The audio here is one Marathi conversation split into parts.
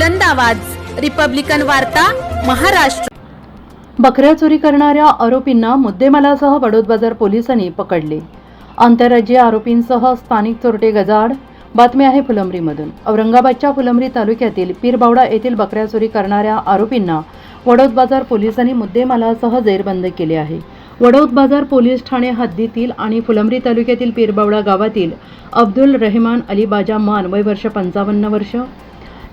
बुलंद आवाज. रिपब्लिकन वार्ता महाराष्ट्र. बकऱ्या चोरी करणाऱ्या आरोपींना मुद्देमालासह वडोद बाजार पोलिसांनी पकडले. आंतरराज्यीय आरोपींसह स्थानिक चोरटे गजाड बातमी आहे फुलंब्रीमधून. औरंगाबादच्या फुलंब्री तालुक्यातील पीरबावडा येथील बकऱ्या चोरी करणाऱ्या आरोपींना वडोद बाजार पोलिसांनी मुद्देमालासह जेरबंद केले आहे. वडोद बाजार पोलीस ठाणे हद्दीतील आणि फुलंब्री तालुक्यातील पीरबावडा गावातील अब्दुल रहमान अली बाजा मान वय वर्ष पंचावन्न वर्ष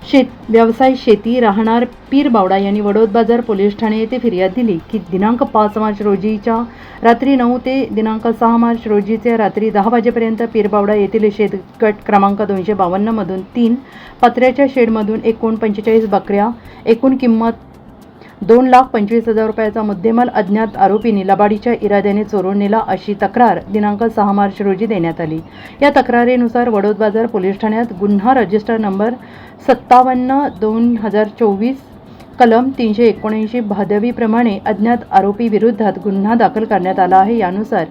शेत व्यवसाय शेती राहणार पीर बावडा यांनी वडोद बाजार पोलीस ठाणे येथे फिर्याद दिली की दिनांक पाच मार्च रोजीच्या रात्री नऊ ते दिनांक सहा मार्च रोजीचे रात्री दहा वाजेपर्यंत पीरबावडा येथील शेतगट क्रमांक दोनशे बावन्नमधून तीन पत्र्याच्या शेडमधून एकूण पंचेचाळीस बकऱ्या एकूण किंमत दोन लाख पंचवीस हजार रुपयाचा मुद्देमाल अज्ञात आरोपींनी लबाडीच्या इराद्याने चोरून नेला अशी तक्रार दिनांक सहा मार्च रोजी देण्यात आली. या तक्रारीनुसार वडोद बाजार पोलीस ठाण्यात गुन्हा रजिस्टर नंबर सत्तावन्न दोन हजार चोवीस कलम तीनशे एकोणऐंशी भादवीप्रमाणे अज्ञात आरोपी विरुद्धात गुन्हा दाखल करण्यात आला आहे. यानुसार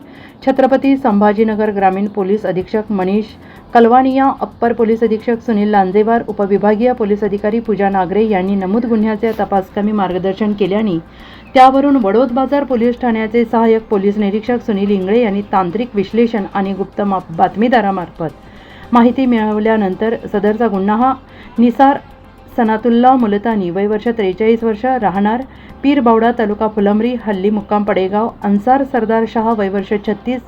छत्रपती संभाजीनगर ग्रामीण पोलीस अधीक्षक मनीष कलवानिया अप्पर पोलीस अधीक्षक सुनील लांजेवार उपविभागीय पोलीस अधिकारी पूजा नागरे यांनी नमूद गुन्ह्याचे तपासकामी मार्गदर्शन केल्याने त्यावरून वडोद बाजार पोलीस ठाण्याचे सहाय्यक पोलीस निरीक्षक सुनील इंगळे यांनी तांत्रिक विश्लेषण आणि गुप्त बातमीदारामार्फत माहिती मिळवल्यानंतर सदरचा गुन्हा हा निसार सनातुल्ला मुलतानी वय वर्ष त्रेचाळीस वर्ष राहणार पीरबावडा तालुका फुलंब्री हल्ली मुक्काम पडेगाव अन्सार सरदार शहा वय वर्ष छत्तीस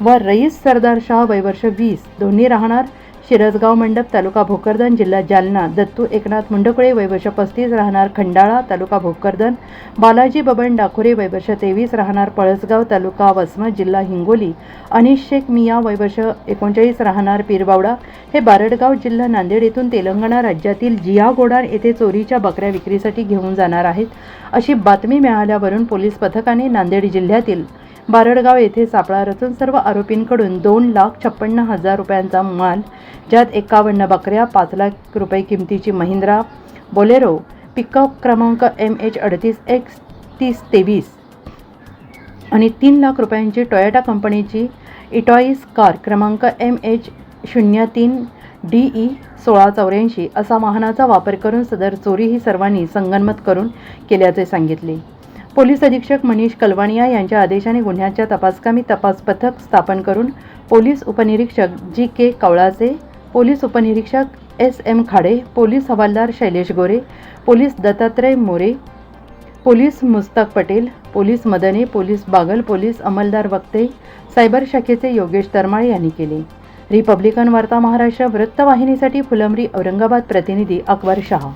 व रईस सरदार शहा वय वर्ष वीस. दोन्ही राहणार शिरसगाव मंडप तालुका भोकरदन जिल्हा जालना दत्तू एकनाथ मुंडकुळे वैवर्ष पस्तीस राहणार खंडाळा तालुका भोकरदन बालाजी बबन डाखोरे वैवर्ष तेवीस राहणार पळसगाव तालुका वसमत जिल्हा हिंगोली अनिश शेख मिया वैवर्ष एकोणचाळीस राहणार पीरबावडा हे बारडगाव जिल्हा नांदेड येथून तेलंगणा राज्यातील जिया गोडान येथे चोरीच्या बकऱ्या विक्रीसाठी घेऊन जाणार आहेत अशी बातमी मिळाल्यावरून पोलीस पथकाने नांदेड जिल्ह्यातील बारडगाव येथे सापळा रचून सर्व आरोपींकडून दोन लाख छप्पन्न हजार रुपयांचा माल ज्यात एकावन्न बकऱ्या पाच लाख रुपये किमतीची महिंद्रा बोलेरो पिकअप क्रमांक एम एच अडतीस एक्स तीस तेवीस आणि तीन लाख रुपयांची टोयोटा कंपनीची इटॉईस कार क्रमांक एम एच शून्य तीन डी ई सोळा चौऱ्याऐंशी असा वाहनाचा वापर करून सदर चोरी ही सर्वांनी संगनमत करून केल्याचे सांगितले. पोलीस अधीक्षक मनीष कलवानिया यांच्या आदेशाने गुन्ह्याच्या तपासकामी तपास पथक स्थापन करून पोलीस उपनिरीक्षक जी के कवळाचे पोलीस उपनिरीक्षक एस एम खाडे पोलीस हवालदार Shailesh Gore police Dattatray More police Mustaq Patel police Madane police Bagal police अंमलदार Wakte cyber शाखेचे योगेश तरमाळे यांनी केले. रिपब्लिकन वार्ता महाराष्ट्र वृत्तवाहिनीसाठी फुलंब्री औरंगाबाद प्रतिनिधी अकबर शहा.